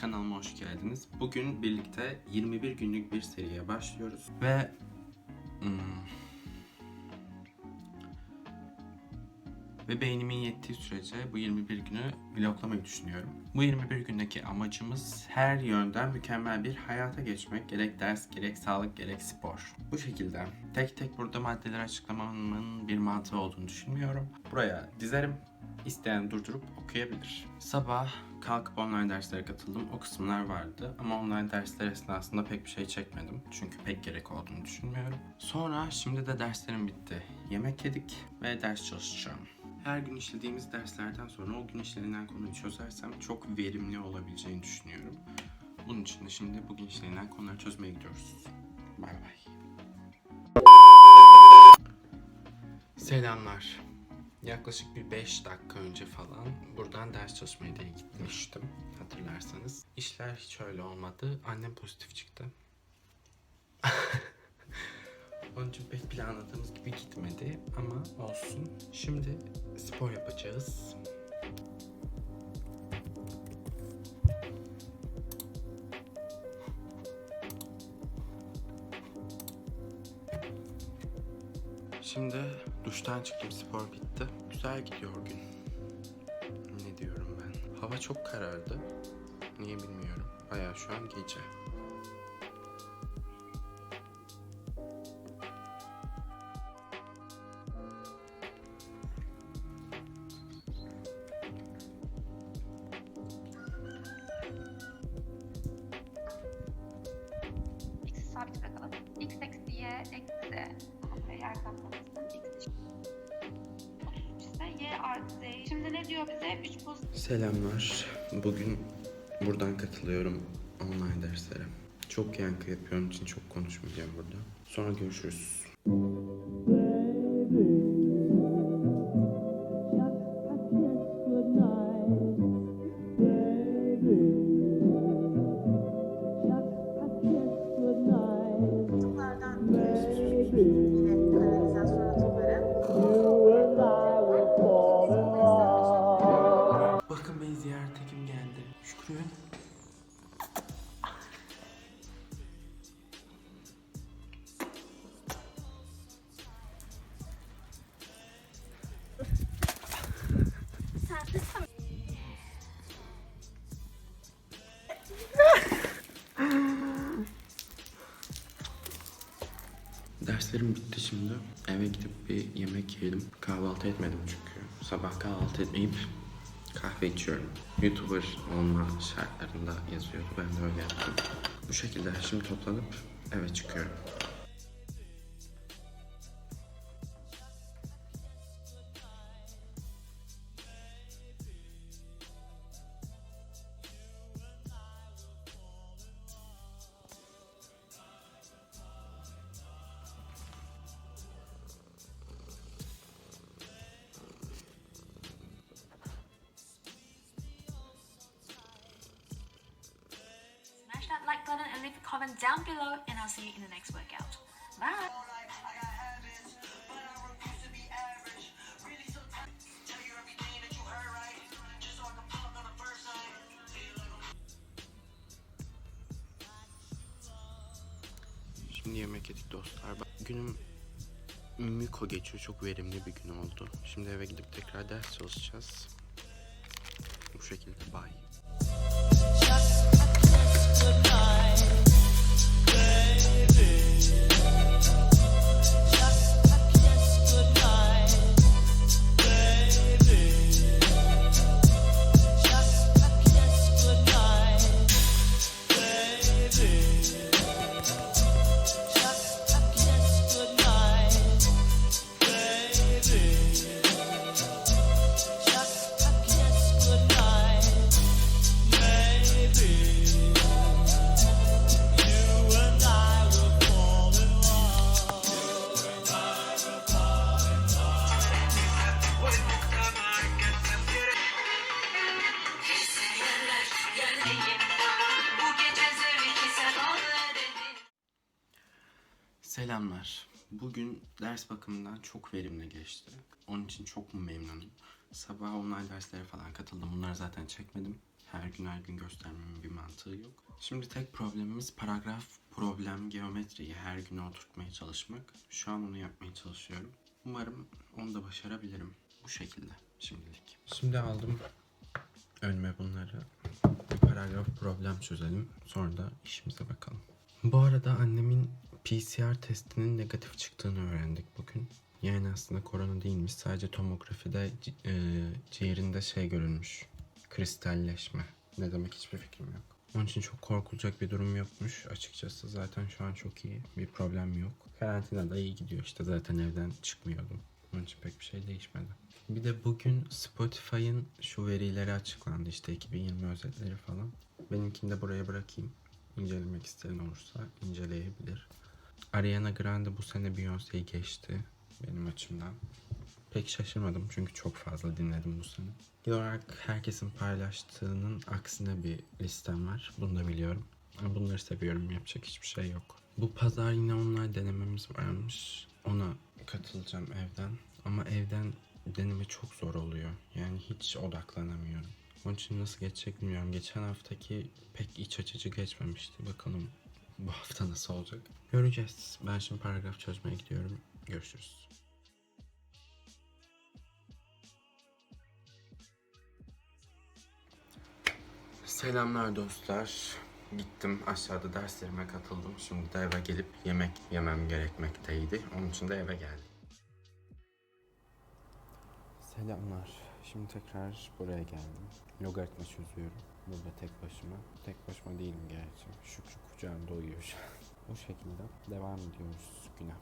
kanalıma hoş geldiniz. Bugün birlikte 21 günlük bir seriye başlıyoruz ve hmm, ve beynimin yettiği sürece bu 21 günü vloglamayı düşünüyorum. Bu 21 gündeki amacımız her yönden mükemmel bir hayata geçmek. Gerek ders, gerek sağlık, gerek spor. Bu şekilde. Tek tek burada maddeleri açıklamamın bir mantığı olduğunu düşünmüyorum. Buraya dizerim. İsteyen durdurup okuyabilir. Sabah kalkıp online derslere katıldım. O kısımlar vardı ama online dersler esnasında pek bir şey çekmedim. Çünkü pek gerek olduğunu düşünmüyorum. Sonra şimdi de derslerim bitti. Yemek yedik ve ders çalışacağım. Her gün işlediğimiz derslerden sonra o gün işlenilen konuyu çözersem çok verimli olabileceğini düşünüyorum. Bunun için de şimdi bugün işlenilen konuları çözmeye gidiyoruz. Bay bay. Selamlar. Yaklaşık bir 5 dakika önce falan buradan ders çalışmaya diye gitmiştim hatırlarsanız. İşler hiç öyle olmadı. Annem pozitif çıktı. Onun için pek planladığımız gibi gitmedi ama olsun. Şimdi spor yapacağız. Şimdi duştan çıktım spor bitti. Güzel gidiyor gün. Ne diyorum ben? Hava çok karardı. Niye bilmiyorum. Baya şu an gece. Sabit bırakalım. X eksi Y eksi yer kaplamasın. X eşit. 33 ise Y artı Z. Şimdi ne diyor bize? 3 pozitif. Selamlar. Bugün buradan katılıyorum online derslere. Çok yankı yapıyorum için çok konuşmayacağım burada. Sonra görüşürüz. Beni ziyarete kim geldi? Şükrü. Derslerim bitti şimdi. Eve gidip bir yemek yiyelim. Kahvaltı etmedim çünkü. Sabah kahvaltı etmeyip kahve içiyorum. YouTuber olma şartlarında yazıyordu. Ben de öyle yaptım. Bu şekilde şimdi toplanıp eve çıkıyorum. Button and leave a comment down below, and I'll see you in the next workout. Bye! Şimdi yemek yedik dostlar. Günüm miko geçiyor. Çok verimli bir gün oldu. Şimdi eve gidip tekrar ders çalışacağız. Bu şekilde bye. Selamlar. Bugün ders bakımından çok verimli geçti. Onun için çok memnunum. Sabah online derslere falan katıldım. Bunları zaten çekmedim. Her gün her gün göstermemin bir mantığı yok. Şimdi tek problemimiz paragraf, problem, geometriyi her gün oturtmaya çalışmak. Şu an onu yapmaya çalışıyorum. Umarım onu da başarabilirim. Bu şekilde şimdilik. Şimdi aldım önüme bunları. Bir paragraf problem çözelim. Sonra da işimize bakalım. Bu arada annemin PCR testinin negatif çıktığını öğrendik bugün. Yani aslında korona değilmiş. Sadece tomografide e, ciğerinde şey görülmüş. Kristalleşme. Ne demek hiçbir fikrim yok. Onun için çok korkulacak bir durum yokmuş. Açıkçası zaten şu an çok iyi. Bir problem yok. Karantina da iyi gidiyor işte. Zaten evden çıkmıyordum. Onun için pek bir şey değişmedi. Bir de bugün Spotify'ın şu verileri açıklandı. işte 2020 özetleri falan. Benimkini de buraya bırakayım. İncelemek isteyen olursa inceleyebilir. Ariana Grande bu sene Beyoncé'yi geçti benim açımdan. Pek şaşırmadım çünkü çok fazla dinledim bu sene. Genel olarak herkesin paylaştığının aksine bir listem var. Bunu da biliyorum. Bunları seviyorum. Yapacak hiçbir şey yok. Bu pazar yine online denememiz varmış. Ona katılacağım evden. Ama evden deneme çok zor oluyor. Yani hiç odaklanamıyorum. Onun için nasıl geçecek bilmiyorum. Geçen haftaki pek iç açıcı geçmemişti. Bakalım bu hafta nasıl olacak. Göreceğiz. Ben şimdi paragraf çözmeye gidiyorum. Görüşürüz. Selamlar dostlar. Gittim aşağıda derslerime katıldım. Şimdi de eve gelip yemek yemem gerekmekteydi. Onun için de eve geldim. Selamlar. Şimdi tekrar buraya geldim. Logaritma çözüyorum. Burada tek başıma. Tek başıma değilim gerçi. Şükrü kucağımda uyuyor şu an. Bu şekilde devam ediyoruz güne.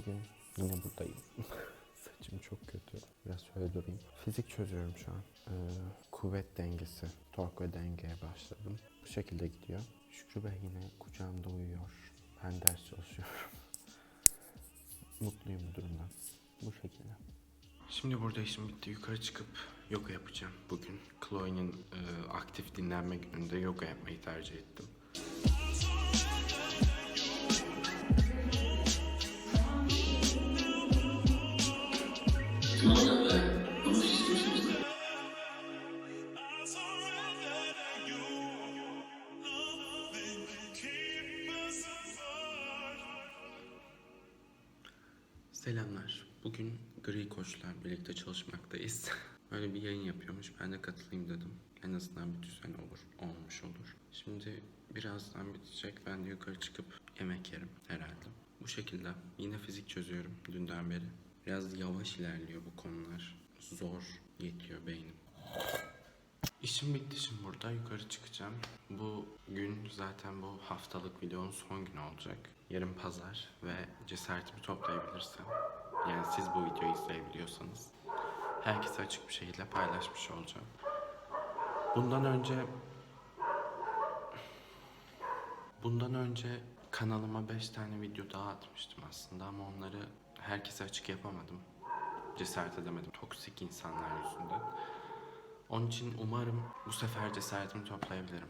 Bugün yine buradayım. Saçım çok kötü. Biraz şöyle durayım. Fizik çözüyorum şu an. Ee, kuvvet dengesi, tork ve dengeye başladım. Bu şekilde gidiyor. Şükrü Bey yine kucağımda uyuyor. Ben ders çalışıyorum. Mutluyum bu durumdan. Bu şekilde. Şimdi burada işim bitti. Yukarı çıkıp yoga yapacağım. Bugün Chloe'nin e, aktif dinlenme gününde yoga yapmayı tercih ettim. Gri Koç'la birlikte çalışmaktayız. Böyle bir yayın yapıyormuş. Ben de katılayım dedim. En azından bir düzen olur, olmuş olur. Şimdi birazdan bitecek. Ben de yukarı çıkıp yemek yerim herhalde. Bu şekilde. Yine fizik çözüyorum dünden beri. Biraz yavaş ilerliyor bu konular. Zor yetiyor beynim. İşim bitti şimdi burada yukarı çıkacağım. Bu gün zaten bu haftalık videonun son günü olacak. Yarın pazar ve cesaretimi toplayabilirsem yani siz bu videoyu izleyebiliyorsanız herkese açık bir şekilde paylaşmış olacağım. Bundan önce bundan önce kanalıma 5 tane video daha atmıştım aslında ama onları herkese açık yapamadım. Cesaret edemedim toksik insanlar yüzünden. Onun için umarım bu sefer cesaretimi toplayabilirim.